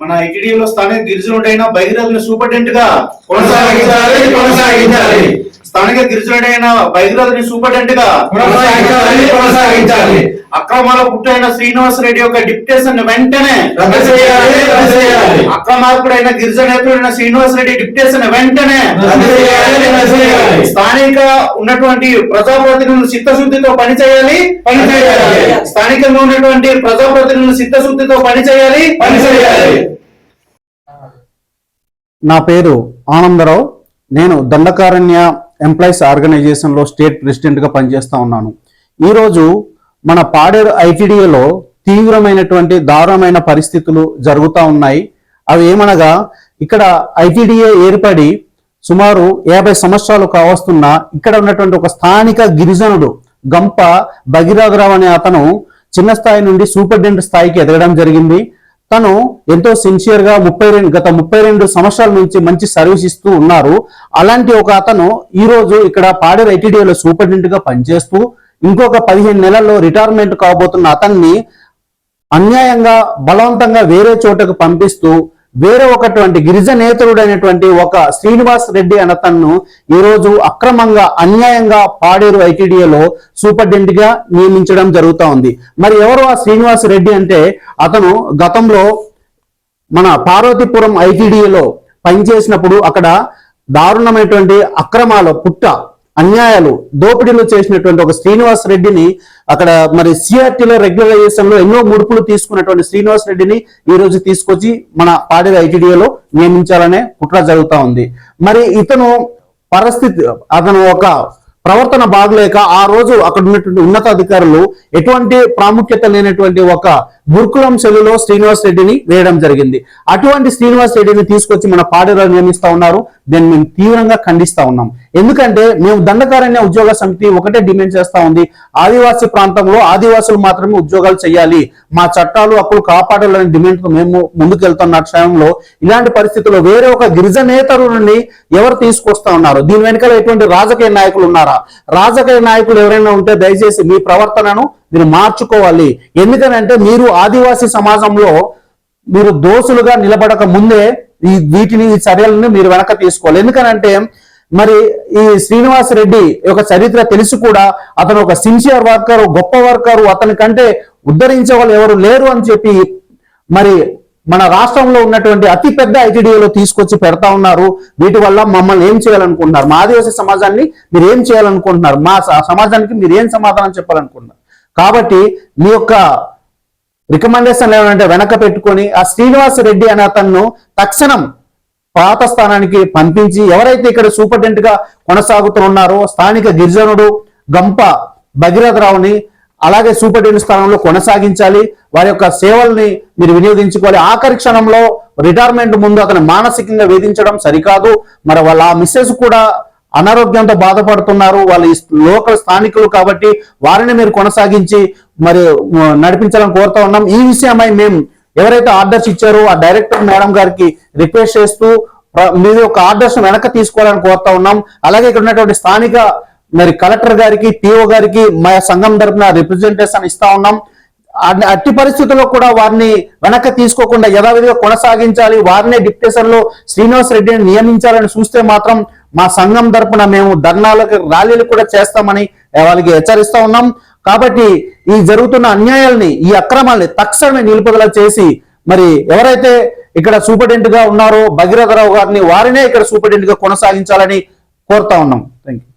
మన ఐటీడీలో స్థానిక గిరిజనుడైన బహిరాజుని సూపరింటెండెంట్గా కొనసాగించాలి కొనసాగించాలి. స్థానిక గిరిజనుడైన బహిరాజుని సూపరింటెండెంట్గా కొనసాగించాలి కొనసాగించాలి. అక్రమాల పుట్టైన శ్రీనివాస్ రెడ్డి యొక్క డిప్టేషన్ వెంటనే రద్దు చేయాలి రద్దు చేయాలి. అక్రమార్కుడైన గిరిజనేతుడైన శ్రీనివాస్ రెడ్డి డిప్యుటేషన్ వెంటనే స్థానిక ఉన్నటువంటి ప్రజాప్రతినిధులు చిత్తశుద్ధితో పనిచేయాలి పనిచేయాలి. స్థానికంగా ఉన్నటువంటి ప్రజాప్రతినిధులు చిత్తశుద్ధితో పనిచేయాలి పని చేయాలి. నా పేరు ఆనందరావు. నేను దండకారణ్య ఎంప్లాయీస్ ఆర్గనైజేషన్లో స్టేట్ ప్రెసిడెంట్గా పనిచేస్తా ఉన్నాను. ఈరోజు మన పాడేరు ఐటీడీఏలో తీవ్రమైనటువంటి దారుణమైన పరిస్థితులు జరుగుతూ ఉన్నాయి. అవి ఏమనగా ఇక్కడ ఐటీడీఏ ఏర్పడి సుమారు యాభై సంవత్సరాలు కావస్తున్న ఇక్కడ ఉన్నటువంటి ఒక స్థానిక గిరిజనుడు గంప భగీరథరావు అనే అతను చిన్న స్థాయి నుండి సూపరింటెండెంట్ స్థాయికి ఎదగడం జరిగింది. తను ఎంతో సిన్సియర్గా ముప్పై రెండు గత ముప్పై రెండు సంవత్సరాల నుంచి మంచి సర్వీస్ ఇస్తూ ఉన్నారు. అలాంటి ఒక అతను ఈ రోజు ఇక్కడ పాడేరు ఐటీడీఏలో సూపరింటెండెంట్గా పనిచేస్తూ ఇంకొక పదిహేను నెలల్లో రిటైర్మెంట్ కాబోతున్న అతన్ని అన్యాయంగా బలవంతంగా వేరే చోటకు పంపిస్తూ వేరే ఒకటువంటి గిరిజనేతరుడైనటువంటి ఒక శ్రీనివాస్ రెడ్డి అనే తన్ను ఈ రోజు అక్రమంగా అన్యాయంగా పాడేరు ఐటీడీఏలో సూపరింటెండెంట్గా నియమించడం జరుగుతూ ఉంది. మరి ఎవరు ఆ శ్రీనివాస్ రెడ్డి అంటే? అతను గతంలో మన పార్వతీపురం ఐటీడీఏలో పనిచేసినప్పుడు అక్కడ దారుణమైనటువంటి అక్రమాలు పుట్ట అన్యాయాలు దోపిడీలు చేసినటువంటి ఒక శ్రీనివాస్ రెడ్డిని అక్కడ మరి సిఆర్టీలో రెగ్యులరైజేషన్లో ఎన్నో ముడుపులు తీసుకున్నటువంటి శ్రీనివాస్ రెడ్డిని ఈ రోజు తీసుకొచ్చి మన పాడేరు ఐటీడీఏలో నియమించాలనే కుట్ర జరుగుతా ఉంది. మరి ఇతను పరిస్థితి అతను ఒక ప్రవర్తన బాగలేక ఆ రోజు అక్కడ ఉన్నటువంటి ఉన్నతాధికారులు ఎటువంటి ప్రాముఖ్యత లేనటువంటి ఒక గురుకులం శైలిలో శ్రీనివాస్ రెడ్డిని వేయడం జరిగింది. అటువంటి శ్రీనివాస్ రెడ్డిని తీసుకొచ్చి మన పాడేరు నియమిస్తా ఉన్నారు. దీన్ని మేము తీవ్రంగా ఖండిస్తా ఉన్నాం. ఎందుకంటే మేము దండకారణ్య ఉద్యోగ సమితి ఒకటే డిమాండ్ చేస్తా ఉంది. ఆదివాసీ ప్రాంతంలో ఆదివాసులు మాత్రమే ఉద్యోగాలు చేయాలి. మా చట్టాలు హక్కులు కాపాడాలనే డిమాండ్తో మేము ముందుకెళ్తున్న క్షయంలో ఇలాంటి పరిస్థితుల్లో వేరే ఒక గిరిజనేతరుని ఎవరు తీసుకొస్తా ఉన్నారు? దీని వెనకాల ఎటువంటి రాజకీయ నాయకులు ఉన్నారా? రాజకీయ నాయకులు ఎవరైనా ఉంటే దయచేసి మీ ప్రవర్తనను మీరు మార్చుకోవాలి. ఎందుకనంటే మీరు ఆదివాసీ సమాజంలో మీరు దోషులుగా నిలబడక ముందే ఈ వీటిని ఈ చర్యలను మీరు వెనక తీసుకోవాలి. ఎందుకనంటే మరి ఈ శ్రీనివాస్ రెడ్డి యొక్క చరిత్ర తెలిసి కూడా అతను ఒక సిన్సియర్ వర్కర్ గొప్ప వర్కర్ అతని కంటే ఉద్ధరించే వాళ్ళు ఎవరు లేరు అని చెప్పి మరి మన రాష్ట్రంలో ఉన్నటువంటి అతి పెద్ద ఐటీడీఏలో తీసుకొచ్చి పెడతా ఉన్నారు. వీటి వల్ల మమ్మల్ని ఏం చేయాలనుకుంటున్నారు? మా ఆదివాసీ సమాజాన్ని మీరు ఏం చేయాలనుకుంటున్నారు? మా స- సమాజానికి మీరు ఏం సమాధానం చెప్పాలనుకుంటున్నారు? కాబట్టి మీ యొక్క రికమెండేషన్ ఏమంటే వెనక పెట్టుకొని ఆ శ్రీనివాస్ రెడ్డి అనే అతను తక్షణం పాత స్థానానికి పంపించి ఎవరైతే ఇక్కడ సూపరింటెండెంట్గా కొనసాగుతున్నారో స్థానిక గిరిజనుడు గంప భగీరథరావుని అలాగే సూపరింటెండెంట్ స్థానంలో కొనసాగించాలి. వారి యొక్క సేవల్ని మీరు వినియోగించుకోవాలి. ఆఖరి క్షణంలో రిటైర్మెంట్ ముందు అతను మానసికంగా వేధించడం సరికాదు. మరి వాళ్ళ ఆ మిస్సెస్ కూడా అనారోగ్యంతో బాధపడుతున్నారు. వాళ్ళ లోకల్ స్థానికులు కాబట్టి వారిని మీరు కొనసాగించి మరి నడిపించాలని కోరుతా ఉన్నాం. ఈ విషయమై మేము ఎవరైతే ఆర్డర్స్ ఇచ్చారో ఆ డైరెక్టర్ మేడం గారికి రిక్వెస్ట్ చేస్తూ మీరు ఒక ఆర్డర్స్ వెనక తీసుకోవాలని కోరుతా ఉన్నాం. అలాగే ఇక్కడ ఉన్నటువంటి స్థానిక మరి కలెక్టర్ గారికి పిఓ గారికి మా సంఘం తరపున రిప్రజెంటేషన్ ఇస్తా ఉన్నాం. అట్టి పరిస్థితుల్లో కూడా వారిని వెనక్కి తీసుకోకుండా యథావిధిగా కొనసాగించాలి. వారినే డిప్యూటేషన్లో శ్రీనివాస్ రెడ్డిని నియమించాలని చూస్తే మాత్రం మా సంఘం తరపున మేము ధర్నాలకు ర్యాలీలు కూడా చేస్తామని వాళ్ళకి హెచ్చరిస్తా ఉన్నాం. కాబట్టి ఈ జరుగుతున్న అన్యాయాల్ని ఈ అక్రమాల్ని తక్షణమే నిలుపుదల చేసి మరి ఎవరైతే ఇక్కడ సూపరింటెండెంట్గా ఉన్నారో భగీరథరావు గారిని వారినే ఇక్కడ సూపరింటెండెంట్గా కొనసాగించాలని కోరుతా ఉన్నాం. Thank you